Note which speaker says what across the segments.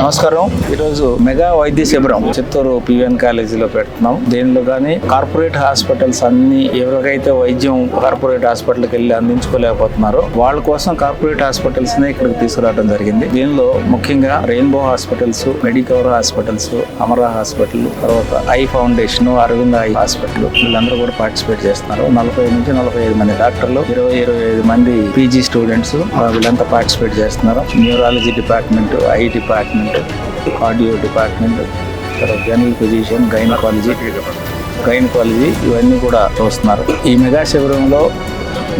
Speaker 1: నమస్కారం. ఈరోజు మెగా వైద్య శిబిరం చిత్తూరు పివిఎన్ కాలేజీలో పెడుతున్నాం. దీనిలో కానీ కార్పొరేట్ హాస్పిటల్స్ అన్ని ఎవరికైతే వైద్యం కార్పొరేట్ హాస్పిటల్కి వెళ్ళి అందించుకోలేకపోతున్నారో వాళ్ళ కోసం కార్పొరేట్ హాస్పిటల్స్ని ఇక్కడికి తీసుకురావడం జరిగింది. దీనిలో ముఖ్యంగా rainbow hospitals Medicover hospitals Amara hospital తర్వాత eye foundation Aravind eye hospital వీళ్ళందరూ కూడా పార్టిసిపేట్ చేస్తున్నారు. నలభై నుంచి నలభై ఐదు మంది డాక్టర్లు ఇరవై ఇరవై ఐదు మంది పీజీ స్టూడెంట్స్ వీళ్ళంతా పార్టిసిపేట్ చేస్తున్నారు. Neurology department eye department cardio department తర్వాత జనరల్ ఫిజిషియన్ గైనకాలజీ గైనకాలజీ ఇవన్నీ కూడా చూస్తున్నారు. ఈ మెగా శిబిరంలో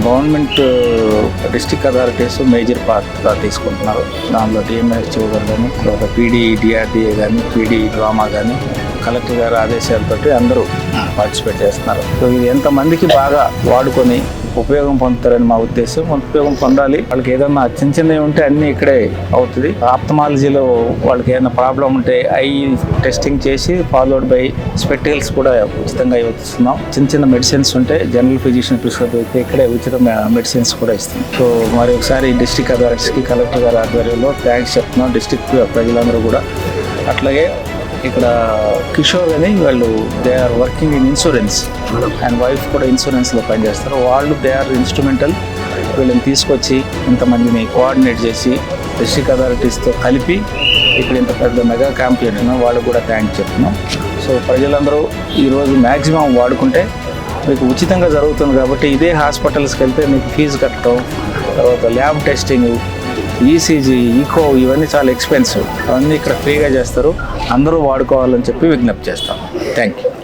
Speaker 1: గవర్నమెంట్ డిస్ట్రిక్ట్ అథారిటీస్ మేజర్ పాత్ర తీసుకుంటున్నారు. దానిలో డిఎంహెచ్ఓ గారు కానీ తర్వాత పీడీ డిఆర్డీఏ కానీ పీడీ డ్రామా కానీ కలెక్టర్ గారి ఆదేశాలతోటి అందరూ పార్టిసిపేట్ చేస్తున్నారు. సో ఇది ఎంతమందికి బాగా వాడుకొని ఉపయోగం పొందుతారని మా ఉద్దేశం. ఉపయోగం పొందాలి. వాళ్ళకి ఏదన్నా చిన్న చిన్నవి ఉంటే అన్ని ఇక్కడే అవుతుంది. ఆప్తమాలజీలో వాళ్ళకి ఏదైనా ప్రాబ్లం ఉంటే ఐ టెస్టింగ్ చేసి ఫాలోడ్ బై స్పెక్టికల్స్ కూడా ఉచితంగా ఇస్తున్నాం చిన్న చిన్న మెడిసిన్స్ ఉంటే జనరల్ ఫిజిషియన్ ప్రిస్క్రైబ్ అయితే ఇక్కడే ఉచిత మెడిసిన్స్ కూడా ఇస్తాం. సో మరి ఒకసారి డిస్ట్రిక్ట్ అథారిటీస్కి కలెక్టర్ గారి ఆధ్వర్యంలో థ్యాంక్స్ చెప్తున్నాం. డిస్ట్రిక్ట్ ప్రజలందరూ కూడా. అట్లాగే ఇక్కడ కిషోర్ అని వాళ్ళు they are working in insurance and wife కూడా ఇన్సూరెన్స్లో పనిచేస్తారు. వాళ్ళు దే ఆర్ ఇన్స్ట్రుమెంటల్ వీళ్ళని తీసుకొచ్చి ఇంతమందిని కోఆర్డినేట్ చేసి డిస్ట్రిక్ట్ అథారిటీస్తో కలిపి ఇక్కడ ఇంత పెద్ద మెగా క్యాంప్ చేయడం వాళ్ళకు కూడా థ్యాంక్స్ చెప్తున్నాం. సో ప్రజలందరూ ఈరోజు మ్యాక్సిమం వాడుకుంటే మీకు ఉచితంగా జరుగుతుంది కాబట్టి ఇదే హాస్పిటల్స్కి వెళ్తే మీకు ఫీజు కట్టడం తర్వాత ల్యాబ్ టెస్టింగ్ ఈసీజీ ఈకో ఇవన్నీ చాలా ఎక్స్పెన్సివ్ అవన్నీ ఇక్కడ ఫ్రీగా చేస్తారు. అందరూ వాడుకోవాలని చెప్పి విజ్ఞప్తి చేస్తాం. Thank you